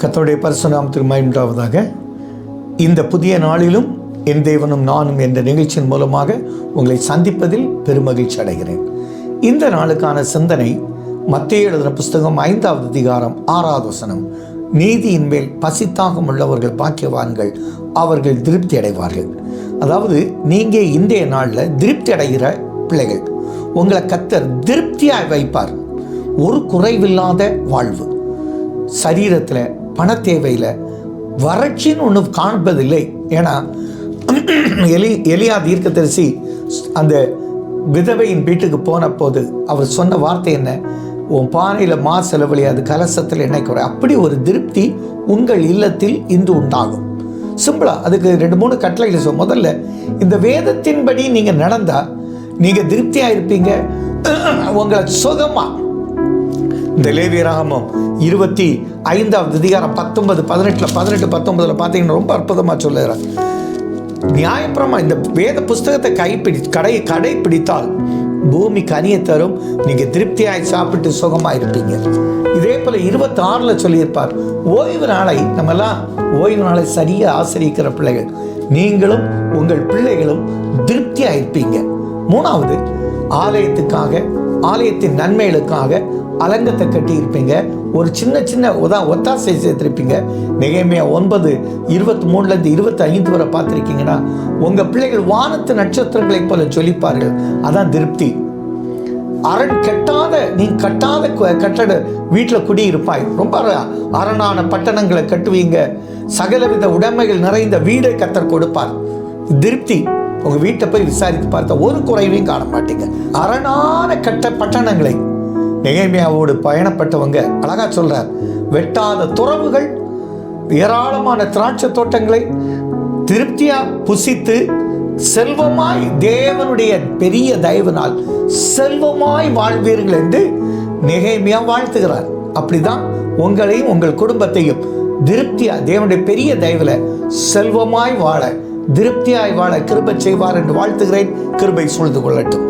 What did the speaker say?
கத்தோடைய பரிசுநாமத்துக்கு மயமுண்டாவதாக இந்த புதிய நாளிலும் என் தேவனும் நானும் என்ற நிகழ்ச்சியின் மூலமாக உங்களை சந்திப்பதில் பெருமகிழ்ச்சி அடைகிறேன். இந்த நாளுக்கான சிந்தனை மத்திய எழுதின புஸ்தகம் ஐந்தாவது அதிகாரம் ஆறாவது வசனம். நீதியின் மேல் பசித்தாகம் உள்ளவர்கள் பாக்கியவான்கள் அவர்கள் திருப்தி அடைவார்கள். அதாவது நீங்கள் இன்றைய நாளில் திருப்தி அடைகிற பிள்ளைகள். உங்களை கத்தர் திருப்தியாக வைப்பார். ஒரு குறைவில்லாத வாழ்வு. சரீரத்தில் பண தேவையில் வறட்சின்னு ஒன்று காண்பதில்லை. ஏன்னா எலி எலியா தீர்க்கதரிசி அந்த விதவையின் வீட்டுக்கு போன போது அவர் சொன்ன வார்த்தை என்ன? உன் பானையில் மா செலவழி அது கலசத்தில் எண்ணெய் குறை அப்படி ஒரு திருப்தி உங்கள் இல்லத்தில் இன்று உண்டாகும். சிம்பிளா அதுக்கு ரெண்டு மூணு கட்டளைகள் சொல். முதல்ல இந்த வேதத்தின்படி நீங்கள் நடந்தால் நீங்கள் திருப்தியாக இருப்பீங்க. உங்களை சுகமாக இந்த லேவியராகமம் இருபத்தி ஐந்தாவது அதிகாரம் பத்தொன்பது பதினெட்டில் பதினெட்டு பத்தொன்பதில் பார்த்தீங்கன்னா ரொம்ப அற்புதமாக சொல்லுகிறார். நியாயப்பிரமா இந்த வேத புஸ்தகத்தை கைப்பிடி கடை கடைப்பிடித்தால் பூமி கனியை தரும். நீங்கள் திருப்தியாய் சாப்பிட்டு சுகமாக இருப்பீங்க. இதே போல் இருபத்தி ஆறில் சொல்லியிருப்பார். ஓய்வு நாளை நம்மெல்லாம் ஓய்வு நாளை சரியாக ஆசிரியிக்கிற பிள்ளைகள். நீங்களும் உங்கள் பிள்ளைகளும் திருப்தியாக இருப்பீங்க. மூணாவது ஆலயத்துக்காக ஆலயத்தின் நன்மைகளுக்காக அலங்கத்தை கட்டியிருப்பீங்க. ஒரு சின்ன சின்ன உதா ஒத்தாசை சேர்த்துருப்பீங்க. நிகைமையா ஒன்பது இருபத்தி மூணுலேருந்து இருபத்தி ஐந்து வரை பார்த்துருக்கீங்கன்னா உங்கள் பிள்ளைகள் வானத்து நட்சத்திரங்களைப் போல சொல்லிப்பார்கள் அதான் திருப்தி. அரண் கட்டாத நீ கட்டாத கட்டட வீட்டில் குடியிருப்பாய். ரொம்ப அரணான பட்டணங்களை கட்டுவீங்க. சகலவித உடைமைகள் நிறைந்த வீடை கத்தர் கொடுப்பார். திருப்தி. உங்க வீட்டை போய் விசாரித்து பார்த்த ஒரு குறைவையும் காண மாட்டீங்க. அரணான கட்ட பட்டணங்களை. நெகைமையாவோடு பயணப்பட்டவங்க அழகா சொல்றார். வெட்டாத துறவுகள் ஏராளமான திராட்சை தோட்டங்களை திருப்தியா புசித்து செல்வமாய் தேவனுடைய பெரிய தயவினால் செல்வமாய் வாழ்வீர்கள் என்று நெகைமையா வாழ்த்துகிறார். அப்படிதான் உங்களையும் உங்கள் குடும்பத்தையும் திருப்தியா தேவனுடைய பெரிய தயவுல செல்வமாய் வாழ திருப்தியாய் வாழ கிருபை செய்வார் என்று வாழ்த்துகிறேன். கிருபை சூழ்ந்து கொள்ளட்டும்.